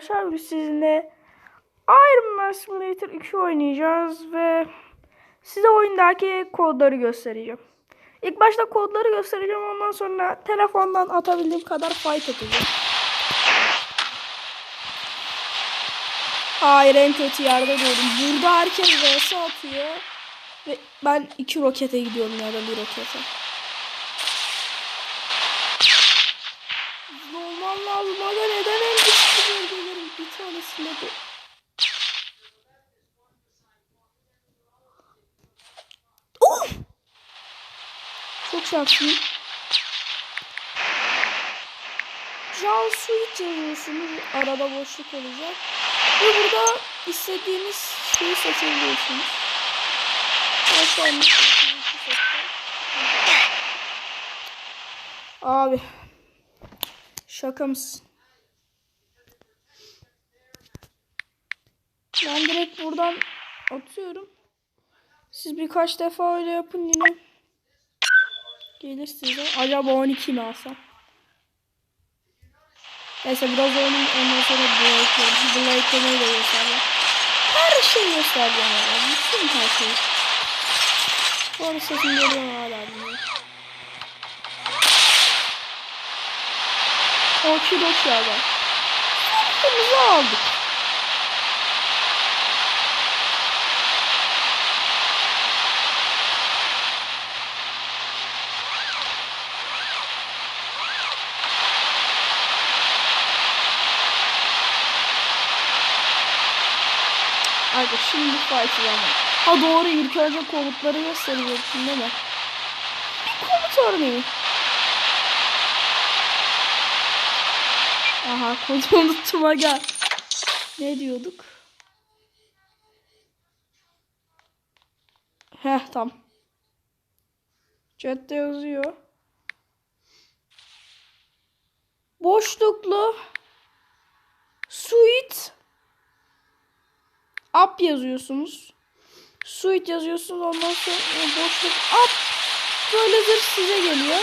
arkadaşlar. Biz sizinle Iron Man Simulator 2 oynayacağız ve size oyundaki kodları göstereceğim. İlk başta kodları göstereceğim ondan sonra telefondan atabildiğim kadar fight atacağım. Hayır en kötü yerde doğdum. Burada herkes vs atıyor. Ve ben iki rokete gidiyorum ya da bir rokete. Hızlı olmam lazım aga neden en güçlü bölgelerin bu. Of! Çok şanslıyım. Can Suite yazıyorsunuz. Arada boşluk olacak. Ve burada istediğiniz şeyi seçebiliyorsunuz. Abi. Şaka mısın? Ben direkt buradan atıyorum. Siz birkaç defa öyle yapın yine. Gelir size. Acaba 12 mi alsam? Neyse biraz oynayayım ondan sonra Blake'leri. Blake'leri de göstereceğim. Her şeyi göstereceğim ya. Bütün her şeyi. Bu arada sesim geliyor hala bilmiyorum. Okidoki abi. Kırmızı aldık. Hadi şimdi fight zaman. Ha doğru ilk önce komutları gösterecektim değil mi? Bir komut örneği. Aha kodu unuttum aga. Ne diyorduk? Heh tam. Chat'te yazıyor. Boşluklu suite up yazıyorsunuz. Suite yazıyorsunuz ondan sonra boşluk up böyle zırh size geliyor.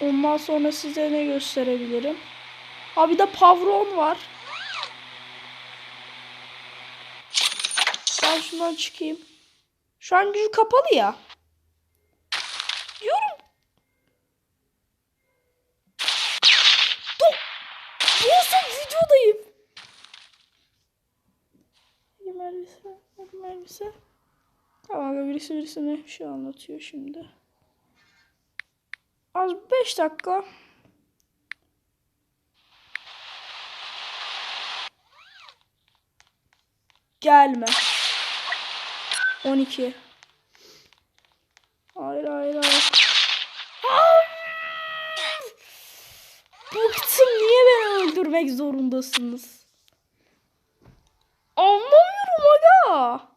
Ondan sonra size ne gösterebilirim? Ha bir de Pavron var. Ben şundan çıkayım. Şu an gücü kapalı ya. Benim elbise. Tamam birisi birisine bir şey anlatıyor şimdi. Az 5 dakika. Gelme. 12. Hayır hayır hayır. Hayır. Bıktım niye beni öldürmek zorundasınız? Anlamıyorum aga.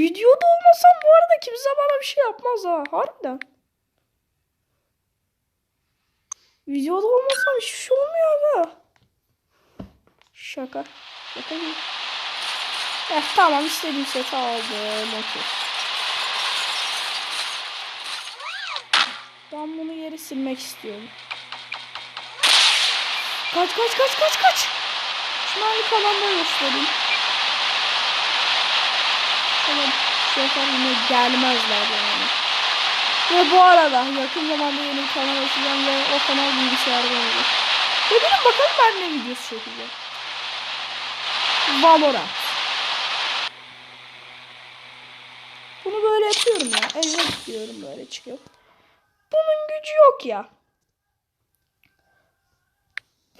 Videoda olmasam bu arada kimse bana bir şey yapmaz ha. Harbiden. Videoda olmasam hiçbir şey olmuyor aga. Şaka. Şaka değil. Eh tamam istediğim seti aldım. Okey. Ben bunu yeri silmek istiyorum. Kaç kaç kaç kaç kaç. Şunları kalanları göstereyim. Bu sefer yine gelmezler yani. Ve bu arada yakın zamanda yeni bir kanal açacağım ve o kanal bilgisayarda olacak. Ve bilin bakalım ben ne videosu çekeceğim. Valorant. Bunu böyle yapıyorum ya. Evet diyorum böyle çıkıyor. Bunun gücü yok ya.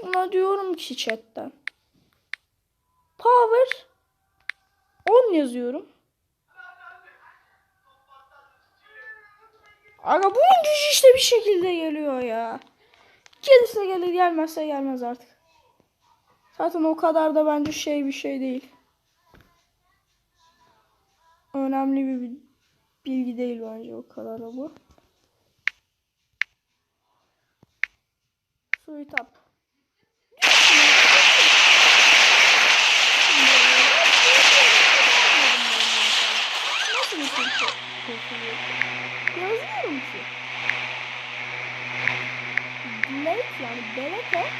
Buna diyorum ki chatten. Power 10 yazıyorum. Aga bunun gücü işte bir şekilde geliyor ya. Gelirse gelir gelmezse gelmez artık. Zaten o kadar da bence şey bir şey değil. Önemli bir bilgi değil bence o kadar da bu. Sweet up. Nasıl bir şey? Yazıyorum ki. Yani belete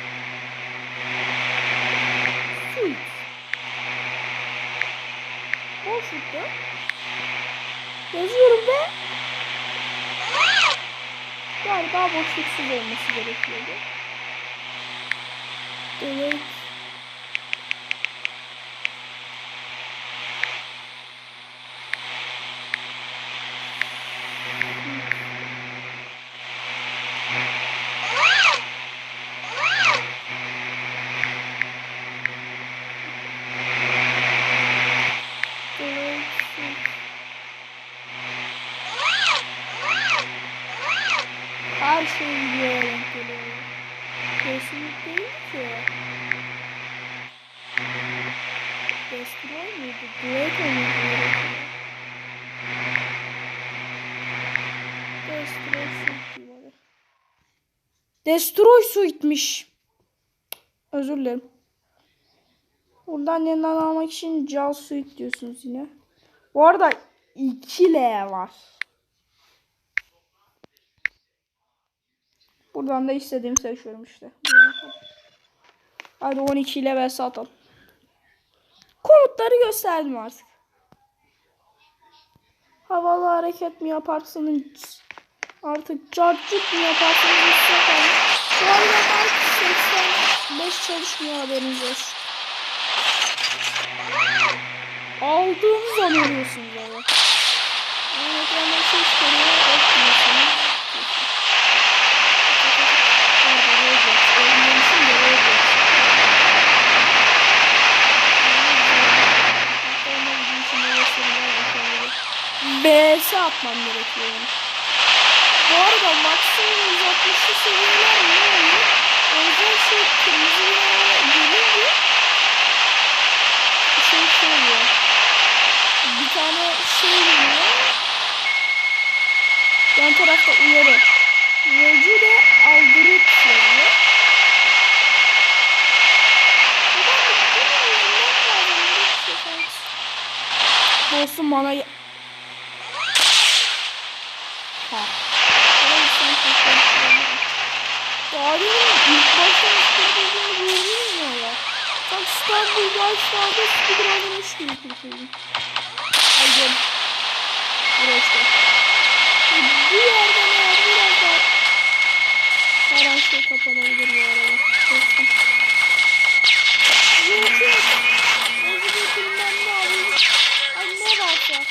suit. Boşlukta yazıyorum ve galiba boşluksuz olması gerekiyordu. Evet. Her şey videoya denk geliyor. Kesinlikle değil ki. Destroy muydu? Duet olması gerekiyor. Destroy suit diyeyim hadi. Destroy suitmiş. Özür dilerim. Buradan yeniden almak için Jal Suite diyorsunuz yine. Bu arada 2 L var. Buradan da istediğimi seçiyorum işte. Hadi 12 ile vs atalım. Komutları gösterdim artık. Havalı hareket mi yaparsınız? Artık cartçuk mu yaparsınız? Mark 85 çalışmıyor haberiniz olsun. Aldığınız an ölüyorsunuz ama. Yani ekranda şey çıkarıyor. Okumuyorsunuz. Orada Roblox. Oyunun için de Roblox. Hatta ona bir için de göstereyim. BS atmam gerekiyor. Bu arada maksimum 160'lı seviyeler ne oluyor? Özel şey kırmızıya gelince şey şey oluyor. Bir tane şey geliyor. Yan tarafta uyarı. Uyarıcı da algorit yazıyor. Neden bu yüzünden bazen böyle bir şey sanki. Dostum bana... ya- Ha. Bana bir sen çok Daha demin ilk başta istediğimi gördünüz mü ya? Bak İstanbul başlarda speedrun oynamış gibi kurtuldum. Ay gel. Buraya işte. Ve Bu yerden eğer biraz daha her an şey kapanabilir bu arada. Dostum. Yok yok. Özür bilmem ne abi. Ay ne varsa.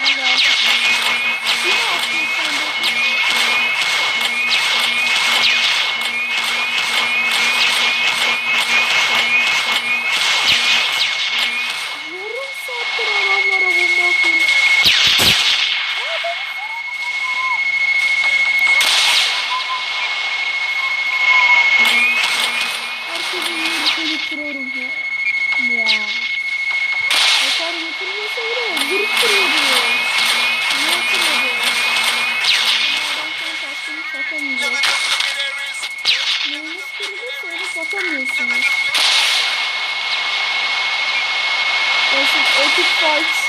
Hadi artık. Yine aklım sende. Yarım saattir adamlara bomba atıyorum. Herkesin koyup duruyorum ya. Ya. Hasar götürmese bile vurup duruyordu. Ne yapıyordu? Ama adam sen taktığını satamayacak. Neyiniz kırılırsa onu satamıyorsunuz. Basit epic fight.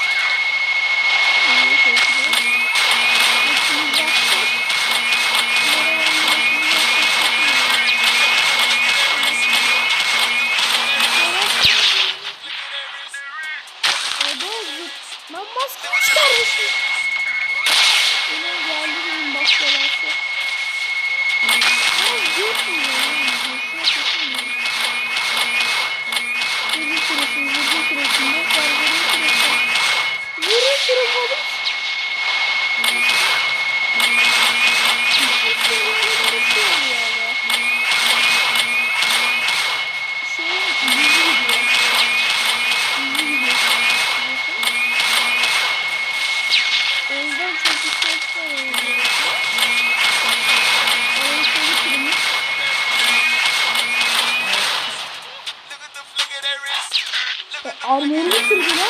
Armağanı bitirdi lan.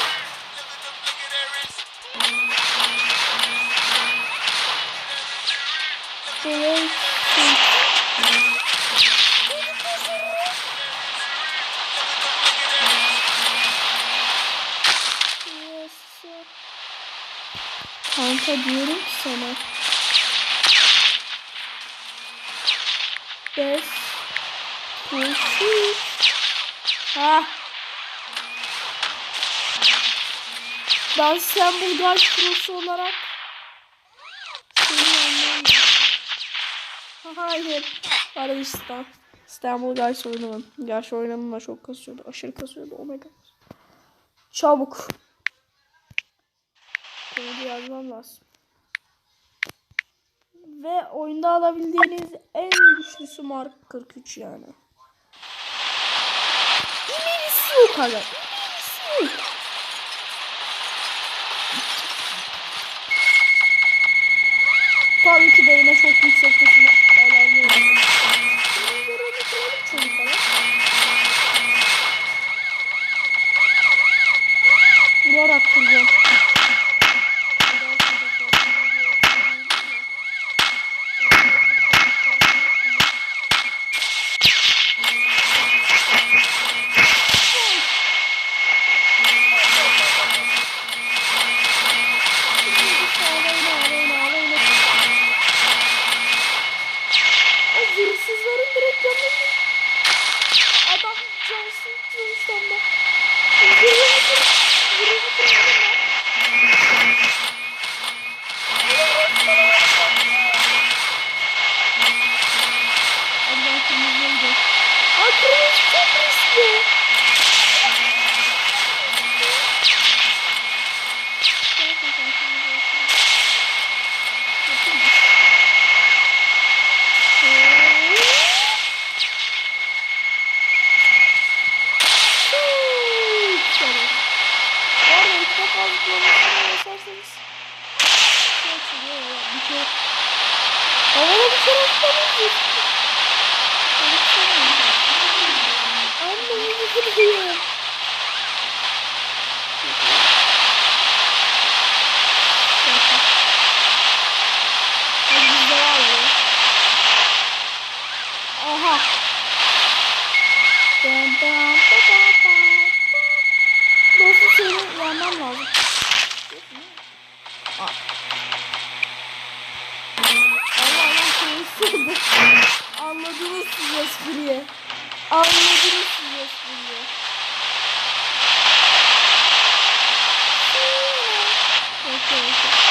Evet. Kanka diyorum ki sana. Best. Best. Ah. Ben İstanbul Guys Pro'su olarak. Hayır. Arabistan. İstanbul Guys oynamam. Gerçi oynamam da çok kasıyordu. Aşırı kasıyordu. Oh my god. Çabuk. Kodu yazmam lazım. Ve oyunda alabildiğiniz en güçlüsü Mark 43 yani. İlerisi yok hala. İlerisi yok. Tabii ki de yine çok yüksek kısmı Zırhsızların direkt yanında. Adam Johnson Johnson'da. Zırhını kır. Zırhını kıralım lan. Allah kırmızıya gidiyor. Aa kırmızı çok riskli. Gerçekten kırmızı olsun. Bakın. Bu arada ilk defa zıplamasını basarsanız şey açılıyor ya. Bir kere Havada bir kere mi? Anne yüzü kırıyor. Anladınız siz espriyi. Anladınız siz espriyi. Okey okey.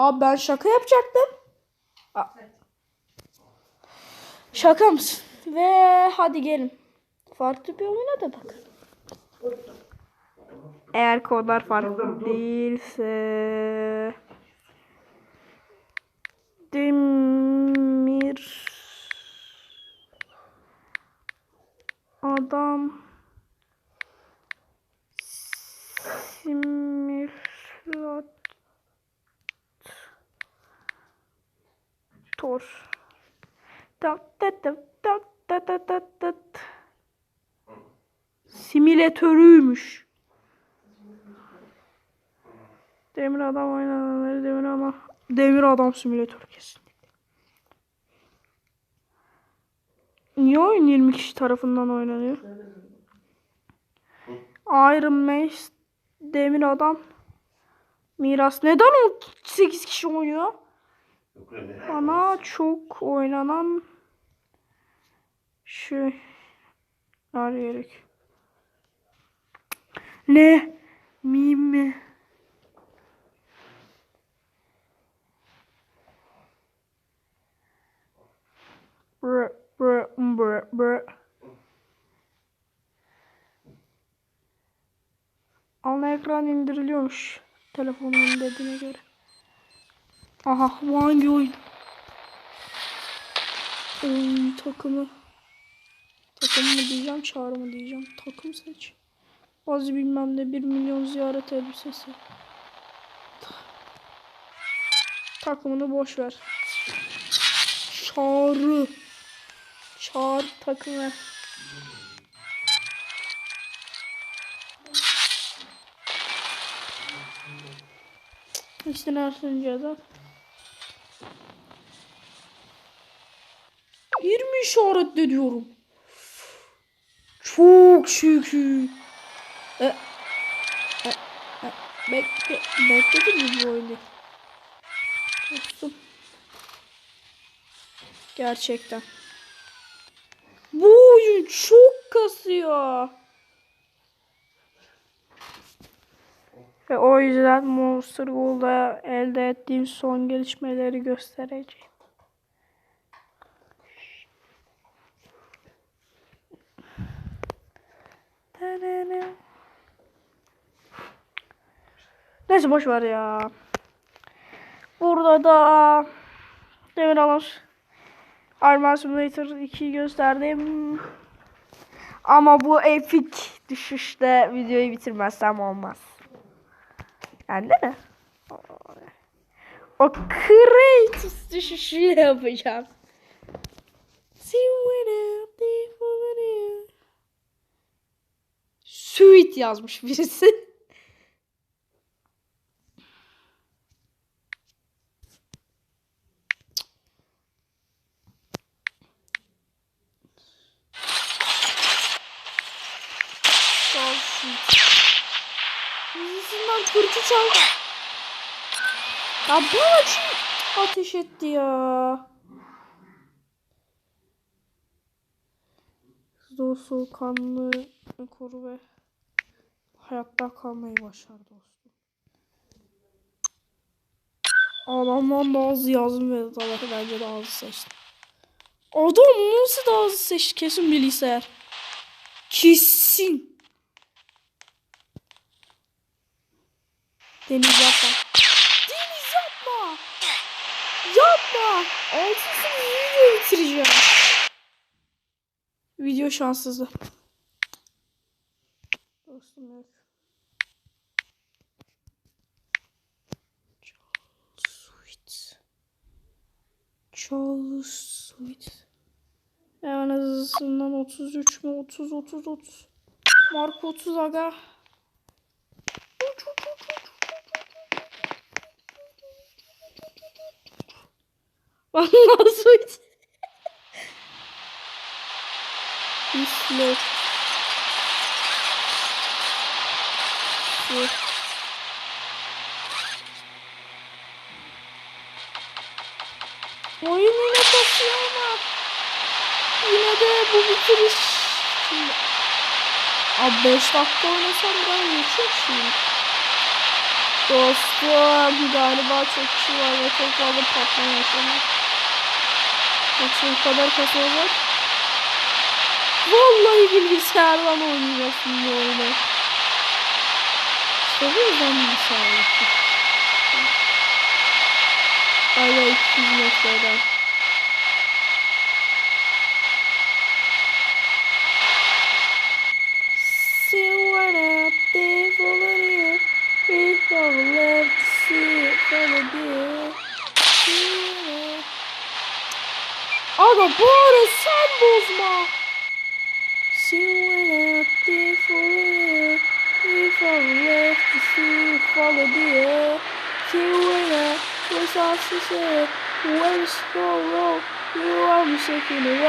Abi ben şaka yapacaktım. Aa. Şaka mısın? Ve hadi gelin. Farklı bir oyuna da bakalım. Eğer kodlar farklı değilse Demir Adam Simülatör Tak Simülatörüymüş. Demir adam oynananları demir adam. Demir adam simülatör kesinlikle. Niye oyun 20 kişi tarafından oynanıyor? Iron Man, Demir Adam, Miras. Neden 18 kişi oynuyor? Bana çok oynanan şey gerek. Ne? Mim mi? Brr, brr, brr, brr. Ana ekran indiriliyormuş. Telefonumun dediğine göre. Aha hangi oyun? Oyun takımı. Takım mı diyeceğim, çağrı mı diyeceğim. Takım seç. Az bilmem ne 1 milyon ziyaret elbisesi. Takımını boş ver. Çağrı. Çağrı takımı. İşte nereden ceza? 20 işaretle diyorum. Çok şükür. E, e, e, bekle, bekledim mi bu oyunu? Dostum. Gerçekten. Bu oyun çok kasıyor. Ve o yüzden Monster Gold'a elde ettiğim son gelişmeleri göstereceğim. Neyse boş ver ya. Burada da demir alır. Armor Simulator 2'yi gösterdim. Ama bu epic düşüşte videoyu bitirmezsem olmaz. Yani değil mi? O Kratos düşüşüyle yapacağım. See when out Sweet yazmış birisi. Yüzünden fırçı çaldı. Ya bu açı ateş etti ya. Hızlı soğukkanlı koru ve hayatta kalmayı başar dostum. Adamdan daha hızlı yazdım ve Allah'ı bence daha hızlı seçtim. Adam nasıl daha hızlı seçti? Kesin bilgisayar. Kesin. Deniz yapma. Deniz yapma. Yapma. Altısını video bitireceğim. Video şanssızdı. Dostum yok. Charles Sweet. Charles Sweet. Hemen hızlısından 33 mü? 30 30 30. Mark 30 aga. Vallahi. Üstlük. Sweet. Oyun yine de bu bitiriş şimdi Abi 5 dakika oynasam ben geçecek şimdi. Dostum galiba çok kişi var ve çok fazla patlama yaşanıyor. Yoksa bu kadar kasılacak. Vallahi bilgisayardan oynayacaksın bu oyunu. İşte bu yüzden bilgisayar yaptım. Hala 200 metreden. Mano, bora, Samus, ma! She went out there for real. If I left to see, follow the air. She went out, was all she said. Where is so low, you are shaking away.